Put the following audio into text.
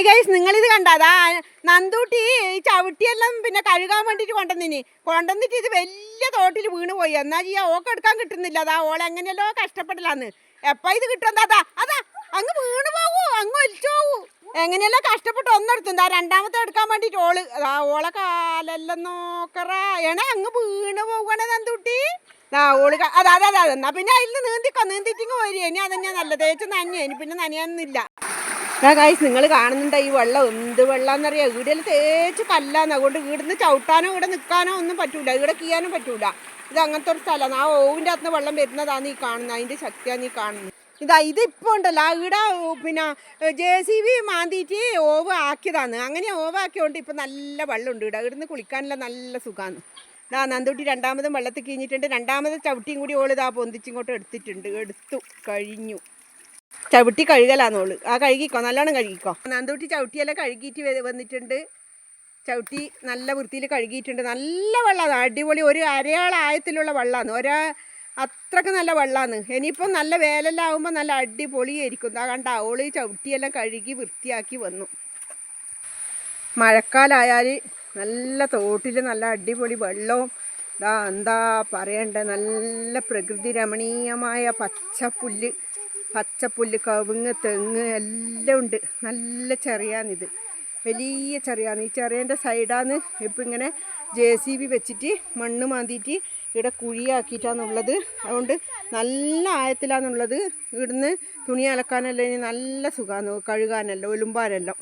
Hi guys നിങ്ങളിത് കണ്ടതാ നന്ദൂട്ടി ഈ ചവിട്ടിയെല്ലാം പിന്നെ കഴുകാൻ വേണ്ടിയിട്ട് കൊണ്ടുവന്നിനി. കൊണ്ടുവന്നിട്ട് ഇത് വലിയ തോട്ടിൽ വീണ് പോയി എന്നാ ചെയ്യാ ഓക്ക് എടുക്കാൻ കിട്ടുന്നില്ല. അതാ ഓളെ എങ്ങനെയല്ലോ കഷ്ടപ്പെടലാന്ന്. എപ്പോൾ ഇത് കിട്ടും? അതാ അതാ അങ്ങ് വീണ് പോകൂ അങ്ങ് ഒലിച്ചു പോകൂ എങ്ങനെയല്ലോ കഷ്ടപ്പെട്ട് ഒന്നെടുത്തു. എന്താ രണ്ടാമത്തെ എടുക്കാൻ വേണ്ടിയിട്ട് ഓൾ അതാ ഓളെ കാലെല്ലാം നോക്കറ. എണേ അങ്ങ് വീണ് പോകണേ നന്ദൂട്ടി. ആ ഓൾ അതാ അതാ അതാ എന്നാ പിന്നെ അതിൽ നീന്തിക്കോ? നീന്തിട്ടിങ്ങ് പോരി ഇനി അതന്നെയാ നല്ലത്. തേച്ച് ഇനി പിന്നെ നനയാന്നില്ല ആ കായ്സ് നിങ്ങൾ കാണുന്നുണ്ട് ഈ വെള്ളം? എന്ത് വെള്ളാന്നറിയാം? ഇവിടെയെല്ലാം തേച്ച് കല്ലാന്ന്. അതുകൊണ്ട് ഇവിടുന്ന് ചവിട്ടാനോ ഇവിടെ നിൽക്കാനോ ഒന്നും പറ്റൂല. ഇവിടെ കീയാനും പറ്റൂല. ഇത് അങ്ങനത്തെ ഒരു സ്ഥലമാണ് ആ ഓവിന്റെ അകത്ത് വെള്ളം വരുന്നതാണ് നീ കാണുന്നത് അതിന്റെ ശക്തിയാണ് നീ കാണുന്നത് ഇതാ ഇതിപ്പോൾ ഉണ്ടല്ലോ. ഇവിടെ പിന്നെ ജെ സി ബി മാന്തിയിട്ട് ഓവ് ആക്കിയതാണ്. അങ്ങനെ ഓവ് ആക്കിയോണ്ട് ഇപ്പം നല്ല വെള്ളമുണ്ട് ഇവിടെ. ഇവിടുന്ന് കുളിക്കാനുള്ള നല്ല സുഖമാണ് ഇതാ നന്ദൂട്ടി രണ്ടാമതും വെള്ളത്തിൽ കിഞ്ഞിട്ടുണ്ട് രണ്ടാമത് ചവിട്ടിയും കൂടി ഓളിതാ പൊന്തിച്ചിങ്ങോട്ട് എടുത്തിട്ടുണ്ട്. എടുത്തു. കഴിഞ്ഞു. ചവിട്ടി കഴുകലാന്നോൾ ആ കഴുകിക്കോ നല്ലോണം കഴുകിക്കോ. നന്ദൂട്ടി ചവിട്ടിയെല്ലാം കഴുകിയിട്ട് വന്നിട്ടുണ്ട്. ചവിട്ടി നല്ല വൃത്തിയിൽ കഴുകിയിട്ടുണ്ട്. നല്ല വെള്ളമാണ് അടിപൊളി ഒരു അരയാളായത്തിലുള്ള വെള്ളമാണ് ഒരാ അത്രയ്ക്ക് നല്ല വെള്ളമാണ് ഇനിയിപ്പം നല്ല വേലെല്ലാം ആകുമ്പോൾ നല്ല അടിപൊളിയായിരിക്കും. ആ കണ്ട അവൾ ചവിട്ടിയെല്ലാം കഴുകി വൃത്തിയാക്കി വന്നു. മഴക്കാലായാൽ നല്ല തോട്ടിൽ നല്ല അടിപൊളി വെള്ളവും ഇതാ എന്താ പറയണ്ടേ നല്ല പ്രകൃതി രമണീയമായ പച്ചപ്പുല്ല്. പച്ചപ്പുല്ല് കവുങ്ങ് തെങ്ങ് എല്ലാം ഉണ്ട്. നല്ല ചെറിയാന്നിത് വലിയ ചെറിയാന്ന് ഈ ചെറിയന്റെ സൈഡാന്ന് ഇപ്പം ഇങ്ങനെ ജെ സി ബി വെച്ചിട്ട് മണ്ണ് മാന്തിയിട്ട് ഇവിടെ കുഴിയാക്കിയിട്ടാന്നുള്ളത് അതുകൊണ്ട് നല്ല ആയത്തിലാണുള്ളത് ഇവിടുന്ന് തുണി അലക്കാനെല്ലാം ഇനി നല്ല സുഖമാണ്. കഴുകാനെല്ലാം ഒലുമ്പാനെല്ലാം.